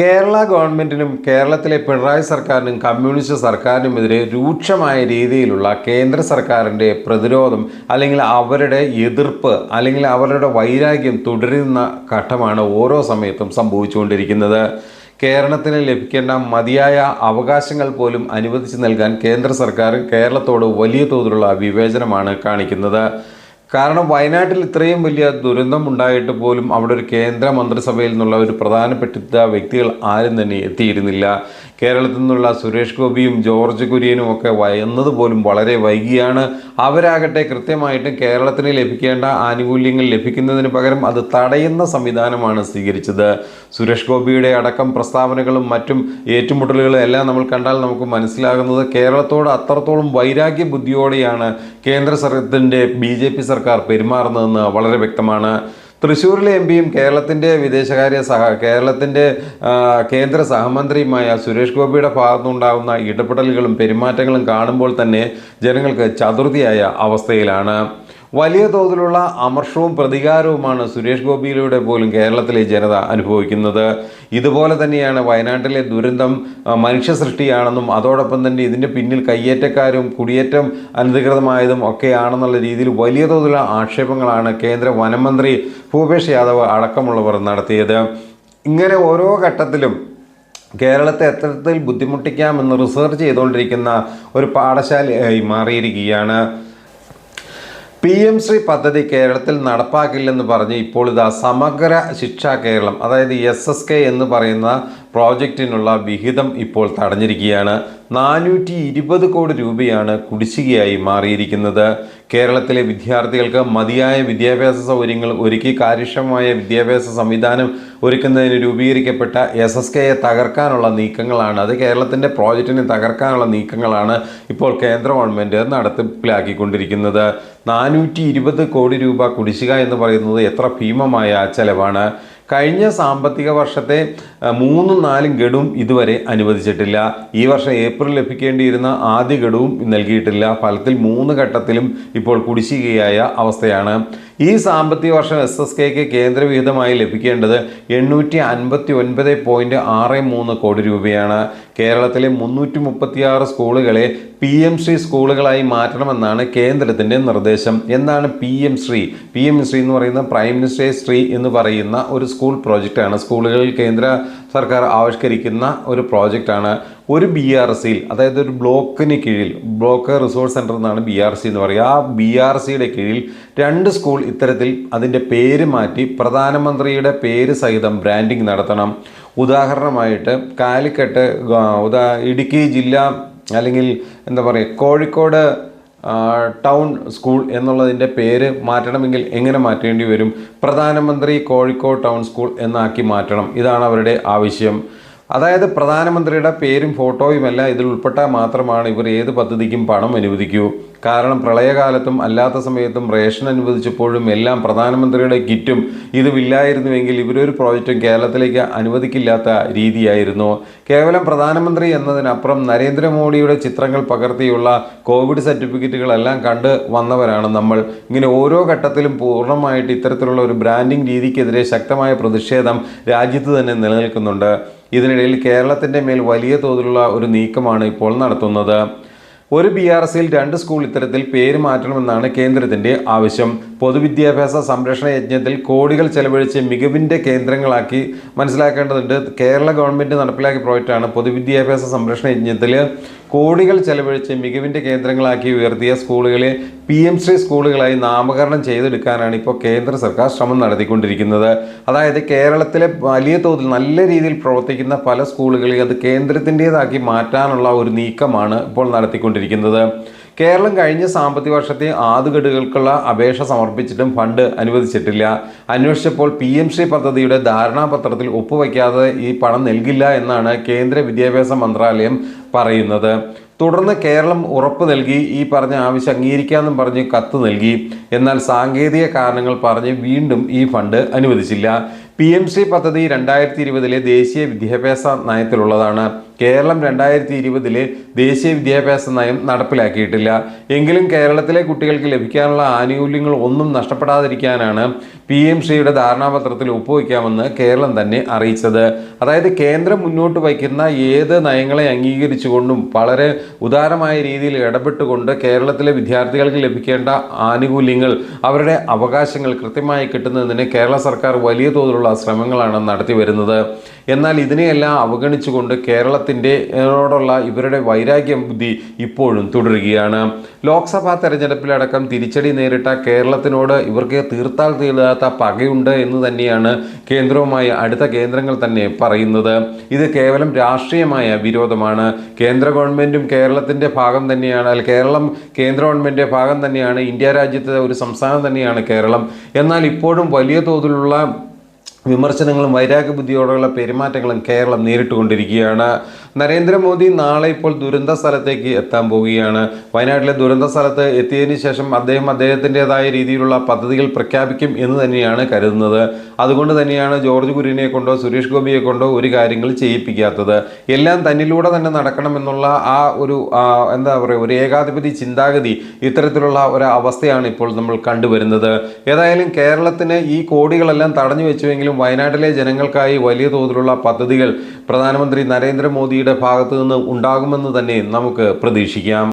കേരള ഗവൺമെന്റിനും കേരളത്തിലെ പിണറായി സർക്കാരിനും കമ്മ്യൂണിസ്റ്റ് സർക്കാരിനുമെതിരെ രൂക്ഷമായ രീതിയിലുള്ള കേന്ദ്ര സർക്കാരിന്റെ പ്രതിരോധം അല്ലെങ്കിൽ അവരുടെ എതിർപ്പ് അല്ലെങ്കിൽ അവരുടെ വൈരാഗ്യം തുടരുന്ന ഘട്ടമാണ് ഓരോ സമയത്തും സംഭവിച്ചുകൊണ്ടിരിക്കുന്നത്. കേരളത്തിന് ലഭിക്കേണ്ട മതിയായ അവകാശങ്ങൾ പോലും അനുവദിച്ചു നൽകാൻ കേന്ദ്ര സർക്കാർ കേരളത്തോട് വലിയ തോതിലുള്ള വിവേചനമാണ് കാണിക്കുന്നത്. കാരണം വയനാട്ടിൽ ഇത്രയും വലിയ ദുരന്തം ഉണ്ടായിട്ട് പോലും അവിടെ ഒരു കേന്ദ്ര മന്ത്രിസഭയിൽ നിന്നുള്ള ഒരു പ്രധാനപ്പെട്ട വ്യക്തികൾ ആരും തന്നെ എത്തിയിരുന്നില്ല. കേരളത്തിൽ നിന്നുള്ള സുരേഷ് ഗോപിയും ജോർജ് കുര്യനും ഒക്കെ വന്നതുപോലും വളരെ വൈകിയാണ്. അവരാകട്ടെ കൃത്യമായിട്ടും കേരളത്തിന് ലഭിക്കേണ്ട ആനുകൂല്യങ്ങൾ ലഭിക്കുന്നതിന് പകരം അത് തടയുന്ന സംവിധാനമാണ് സ്വീകരിച്ചത്. സുരേഷ് ഗോപിയുടെ അടക്കം പ്രസ്താവനകളും മറ്റും ഏറ്റുമുട്ടലുകളും എല്ലാം നമ്മൾ കണ്ടാൽ നമുക്ക് മനസ്സിലാകുന്നത് കേരളത്തോട് അത്രത്തോളം വൈരാഗ്യ ബുദ്ധിയോടെയാണ് കേന്ദ്ര സർക്കാരിന്റെ ബി ജെ പി സർക്കാർ പെരുമാറുന്നതെന്ന് വളരെ വ്യക്തമാണ്. തൃശ്ശൂരിലെ എം പിയും കേരളത്തിന്റെ വിദേശകാര്യ സഹ കേരളത്തിന്റെ കേന്ദ്ര സഹമന്ത്രിയുമായ സുരേഷ് ഗോപിയുടെ ഭാഗത്തുനിന്നുണ്ടാകുന്ന ഇടപെടലുകളും പെരുമാറ്റങ്ങളും കാണുമ്പോൾ തന്നെ ജനങ്ങൾക്ക് ചതുർത്ഥിയായ അവസ്ഥയിലാണ്. വലിയ തോതിലുള്ള അമർഷവും പ്രതികാരവുമാണ് സുരേഷ് ഗോപിയിലൂടെ പോലും കേരളത്തിലെ ജനത അനുഭവിക്കുന്നത്. ഇതുപോലെ തന്നെയാണ് വയനാട്ടിലെ ദുരന്തം മനുഷ്യ സൃഷ്ടിയാണെന്നും അതോടൊപ്പം തന്നെ ഇതിന്റെ പിന്നിൽ കയ്യേറ്റക്കാരും കുടിയേറ്റം അനധികൃതമായതും ഒക്കെയാണെന്നുള്ള രീതിയിൽ വലിയ തോതിലുള്ള ആക്ഷേപങ്ങളാണ് കേന്ദ്ര വനമന്ത്രി ഭൂപേഷ് യാദവ് അടക്കമുള്ളവർ നടത്തിയത്. ഇങ്ങനെ ഓരോ ഘട്ടത്തിലും കേരളത്തെ എത്തരത്തിൽ ബുദ്ധിമുട്ടിക്കാമെന്ന് റിസർച്ച് ചെയ്തുകൊണ്ടിരിക്കുന്ന ഒരു പാഠശാലയായി മാറിയിരിക്കുകയാണ്. പി എം ശ്രീ പദ്ധതി കേരളത്തിൽ നടപ്പാക്കില്ലെന്ന് പറഞ്ഞ് ഇപ്പോൾ ഇതാ സമഗ്ര ശിക്ഷാ കേരളം അതായത് എസ് എസ് കെ എന്ന് പറയുന്ന പ്രോജക്റ്റിനുള്ള വിഹിതം ഇപ്പോൾ തടഞ്ഞിരിക്കുകയാണ്. നാനൂറ്റി ഇരുപത് കോടി രൂപയാണ് കുടിശ്ശികയായി മാറിയിരിക്കുന്നത്. കേരളത്തിലെ വിദ്യാർത്ഥികൾക്ക് മതിയായ വിദ്യാഭ്യാസ സൗകര്യങ്ങൾ ഒരുക്കി കാര്യക്ഷമമായ വിദ്യാഭ്യാസ സംവിധാനം ഒരുക്കുന്നതിന് രൂപീകരിക്കപ്പെട്ട എസ് എസ് കെയെ തകർക്കാനുള്ള നീക്കങ്ങളാണ്. അത് കേരളത്തിന്റെ പ്രോജക്റ്റിനെ തകർക്കാനുള്ള നീക്കങ്ങളാണ് ഇപ്പോൾ കേന്ദ്ര ഗവൺമെന്റ് നടപ്പിലാക്കിക്കൊണ്ടിരിക്കുന്നത് നാനൂറ്റി ഇരുപത് കോടി രൂപ കുടിശ്ശിക എന്ന് പറയുന്നത് എത്ര ഭീമമായ ചെലവാണ്. കഴിഞ്ഞ സാമ്പത്തിക വർഷത്തെ മൂന്നും നാലും ഗഡുവും ഇതുവരെ അനുവദിച്ചിട്ടില്ല. ഈ വർഷം ഏപ്രിൽ ലഭിക്കേണ്ടിയിരുന്ന ആദ്യ ഗഡുവും നൽകിയിട്ടില്ല. ഫലത്തിൽ മൂന്ന് ഘട്ടത്തിലും ഇപ്പോൾ കുടിശ്ശികയായ അവസ്ഥയാണ്. ഈ സാമ്പത്തിക വർഷം എസ് എസ് കെക്ക് കേന്ദ്രവിഹിതമായി ലഭിക്കേണ്ടത് എണ്ണൂറ്റി അൻപത്തി ഒൻപത് പോയിന്റ് ആറ് മൂന്ന് കോടി രൂപയാണ്. കേരളത്തിലെ മുന്നൂറ്റി മുപ്പത്തിയാറ് സ്കൂളുകളെ പി എം ശ്രീ സ്കൂളുകളായി മാറ്റണമെന്നാണ് കേന്ദ്രത്തിന്റെ നിർദ്ദേശം. എന്താണ് P M Shri. P M Shri എന്ന് പറയുന്ന പ്രൈം മിനിസ്റ്റേഴ്സ് ശ്രീ എന്ന് പറയുന്ന ഒരു സ്കൂൾ പ്രോജക്റ്റാണ്. സ്കൂളുകളിൽ കേന്ദ്ര സർക്കാർ ആവിഷ്കരിക്കുന്ന ഒരു പ്രോജക്റ്റാണ്. ഒരു ബി ആർ സിയിൽ അതായത് ഒരു ബ്ലോക്കിന് കീഴിൽ ബ്ലോക്ക് റിസോഴ്സ് സെന്റർ എന്നാണ് ബി ആർ സി എന്ന് പറയുക. ആ ബി ആർ സിയുടെ കീഴിൽ രണ്ട് സ്കൂൾ ഇത്തരത്തിൽ അതിന്റെ പേര് മാറ്റി പ്രധാനമന്ത്രിയുടെ പേര് സഹിതം ബ്രാൻഡിങ് നടത്തണം. ഉദാഹരണമായിട്ട് കാലിക്കട്ട് ഉദാ ഇടുക്കി ജില്ല അല്ലെങ്കിൽ എന്താ പറയുക കോഴിക്കോട് ടൗൺ സ്കൂൾ എന്നുള്ളതിന്റെ പേര് മാറ്റണമെങ്കിൽ എങ്ങനെ മാറ്റേണ്ടി വരും? പ്രധാനമന്ത്രി കോഴിക്കോട് ടൗൺ സ്കൂൾ എന്നാക്കി മാറ്റണം. ഇതാണ് അവരുടെ ആവശ്യം. അതായത് പ്രധാനമന്ത്രിയുടെ പേരും ഫോട്ടോയുമല്ല ഇതിൽ ഉൾപ്പെട്ടാൽ മാത്രമാണ് ഇവർ ഏത് പദ്ധതിക്കും പണം അനുവദിക്കൂ. കാരണം പ്രളയകാലത്തും അല്ലാത്ത സമയത്തും റേഷൻ അനുവദിച്ചപ്പോഴും എല്ലാം പ്രധാനമന്ത്രിയുടെ കിറ്റും ഇതുമില്ലായിരുന്നുവെങ്കിൽ ഇവരൊരു പ്രോജക്റ്റും കേരളത്തിലേക്ക് അനുവദിക്കില്ലാത്ത രീതിയായിരുന്നു. കേവലം പ്രധാനമന്ത്രി എന്നതിനപ്പുറം നരേന്ദ്രമോദിയുടെ ചിത്രങ്ങൾ പകർത്തിയുള്ള കോവിഡ് സർട്ടിഫിക്കറ്റുകളെല്ലാം കണ്ട് വന്നവരാണ് നമ്മൾ. ഇങ്ങനെ ഓരോ ഘട്ടത്തിലും പൂർണമായിട്ട് ഇത്തരത്തിലുള്ള ഒരു ബ്രാൻഡിംഗ് രീതിക്കെതിരെ ശക്തമായ പ്രതിഷേധം രാജ്യത്ത് തന്നെ നിലനിൽക്കുന്നുണ്ട്. ഇതിനിടയിൽ കേരളത്തിന്റെ മേൽ വലിയ തോതിലുള്ള ഒരു നീക്കമാണ് ഇപ്പോൾ നടത്തുന്നത്. ഒരു ബി ആർ സിയിൽ രണ്ട് സ്കൂൾ ഇത്തരത്തിൽ പേര് മാറ്റണമെന്നാണ് കേന്ദ്രത്തിന്റെ ആവശ്യം. പൊതുവിദ്യാഭ്യാസ സംരക്ഷണ യജ്ഞത്തിൽ കോടികൾ ചെലവഴിച്ച് മികവിന്റെ കേന്ദ്രങ്ങളാക്കി മനസ്സിലാക്കേണ്ടതുണ്ട്. കേരള ഗവൺമെന്റ് നടപ്പിലാക്കിയ പ്രോജക്റ്റാണ് പൊതുവിദ്യാഭ്യാസ സംരക്ഷണ യജ്ഞത്തിൽ കോടികൾ ചെലവഴിച്ച് മികവിന്റെ കേന്ദ്രങ്ങളാക്കി ഉയർത്തിയ സ്കൂളുകളെ പി എം ശ്രീ സ്കൂളുകളായി നാമകരണം ചെയ്തെടുക്കാനാണ് ഇപ്പോൾ കേന്ദ്ര സർക്കാർ ശ്രമം നടത്തിക്കൊണ്ടിരിക്കുന്നത്. അതായത് കേരളത്തിലെ വലിയ തോതിൽ നല്ല രീതിയിൽ പ്രവർത്തിക്കുന്ന പല സ്കൂളുകളെയും അത് കേന്ദ്രത്തിന്റെതാക്കി മാറ്റാനുള്ള ഒരു നീക്കമാണ് ഇപ്പോൾ നടത്തിക്കൊണ്ടിരിക്കുന്നത്. കേരളം കഴിഞ്ഞ സാമ്പത്തിക വർഷത്തെ ആദ്യഗഡുകൾക്കുള്ള അപേക്ഷ സമർപ്പിച്ചിട്ടും ഫണ്ട് അനുവദിച്ചിട്ടില്ല. അന്വേഷിച്ചപ്പോൾ പി എം ശ്രീ പദ്ധതിയുടെ ധാരണാപത്രത്തിൽ ഒപ്പുവയ്ക്കാതെ ഈ പണം നൽകില്ല എന്നാണ് കേന്ദ്ര വിദ്യാഭ്യാസ മന്ത്രാലയം പറയുന്നത്. തുടർന്ന് കേരളം ഉറപ്പ് നൽകി ഈ പറഞ്ഞ ആവശ്യം അംഗീകരിക്കാമെന്നും പറഞ്ഞ് കത്ത് നൽകി. എന്നാൽ സാങ്കേതിക കാരണങ്ങൾ പറഞ്ഞ് വീണ്ടും ഈ ഫണ്ട് അനുവദിച്ചില്ല. പി എം ശ്രീ പദ്ധതി രണ്ടായിരത്തി ഇരുപതിലെ ദേശീയ വിദ്യാഭ്യാസ നയത്തിലുള്ളതാണ്. കേരളം രണ്ടായിരത്തി ഇരുപതിലെ ദേശീയ വിദ്യാഭ്യാസ നയം നടപ്പിലാക്കിയിട്ടില്ല. എങ്കിലും കേരളത്തിലെ കുട്ടികൾക്ക് ലഭിക്കാനുള്ള ആനുകൂല്യങ്ങൾ ഒന്നും നഷ്ടപ്പെടാതിരിക്കാനാണ് പി എം ശ്രീയുടെ ധാരണാപത്രത്തിൽ ഒപ്പുവയ്ക്കാമെന്ന് കേരളം തന്നെ അറിയിച്ചത്. അതായത് കേന്ദ്രം മുന്നോട്ട് വയ്ക്കുന്ന ഏത് നയങ്ങളെ അംഗീകരിച്ചുകൊണ്ടും വളരെ ഉദാരമായ രീതിയിൽ ഇടപെട്ടുകൊണ്ട് കേരളത്തിലെ വിദ്യാർത്ഥികൾക്ക് ലഭിക്കേണ്ട ആനുകൂല്യങ്ങൾ അവരുടെ അവകാശങ്ങൾ കൃത്യമായി കിട്ടുന്നതിന് കേരള സർക്കാർ വലിയ തോതിലുള്ള ശ്രമങ്ങളാണ് നടത്തി വരുന്നത് എന്നാൽ ഇതിനെയെല്ലാം അവഗണിച്ചുകൊണ്ട് കേരളത്തിന്റെ ോടുള്ള ഇവരുടെ വൈരാഗ്യം ബുദ്ധി ഇപ്പോഴും തുടരുകയാണ്. ലോക്സഭാ തെരഞ്ഞെടുപ്പിലടക്കം തിരിച്ചടി നേരിട്ട കേരളത്തിനോട് ഇവർക്ക് തീർത്താൽ തീരാത്ത പകയുണ്ട് എന്ന് തന്നെയാണ് കേന്ദ്രവുമായി അടുത്ത കേന്ദ്രങ്ങൾ തന്നെ പറയുന്നത്. ഇത് കേവലം രാഷ്ട്രീയമായ വിരോധമാണ്. കേന്ദ്ര ഗവൺമെന്റും കേരളത്തിന്റെ ഭാഗം തന്നെയാണ് അല്ല കേരളം കേന്ദ്ര ഗവൺമെന്റിന്റെ ഭാഗം തന്നെയാണ് ഇന്ത്യ രാജ്യത്തെ ഒരു സംസ്ഥാനം തന്നെയാണ് കേരളം. എന്നാൽ ഇപ്പോഴും വലിയ തോതിലുള്ള വിമർശനങ്ങളും വൈരാഗ്യ ബുദ്ധിയോടുള്ള പെരുമാറ്റങ്ങളും കേരളം നേരിട്ടുകൊണ്ടിരിക്കുകയാണ്. നരേന്ദ്രമോദി നാളെ ഇപ്പോൾ ദുരന്ത സ്ഥലത്തേക്ക് എത്താൻ പോവുകയാണ്. വയനാട്ടിലെ ദുരന്ത സ്ഥലത്ത് എത്തിയതിനു ശേഷം അദ്ദേഹം അദ്ദേഹത്തിന്റെതായ രീതിയിലുള്ള പദ്ധതികൾ പ്രഖ്യാപിക്കും എന്ന് തന്നെയാണ് കരുതുന്നത്. അതുകൊണ്ട് തന്നെയാണ് ജോർജ് കുര്യനെ കൊണ്ടോ സുരേഷ് ഗോപിയെ കൊണ്ടോ ഒരു കാര്യങ്ങൾ ചെയ്യിപ്പിക്കാത്തത്. എല്ലാം തന്നിലൂടെ തന്നെ നടക്കണമെന്നുള്ള ആ ഒരു എന്താ പറയുക ഒരു ഏകാധിപതി ചിന്താഗതി ഇത്തരത്തിലുള്ള ഒരു അവസ്ഥയാണ് ഇപ്പോൾ നമ്മൾ കണ്ടുവരുന്നത്. ഏതായാലും കേരളത്തിന് ഈ കോടികളെല്ലാം തടഞ്ഞു വെച്ചുവെങ്കിലും വയനാട്ടിലെ ജനങ്ങൾക്കായി വലിയ തോതിലുള്ള പദ്ധതികൾ പ്രധാനമന്ത്രി നരേന്ദ്രമോദിയുടെ ഭാഗത്തു നിന്ന് ഉണ്ടാകുമെന്ന് തന്നെ നമുക്ക് പ്രതീക്ഷിക്കാം.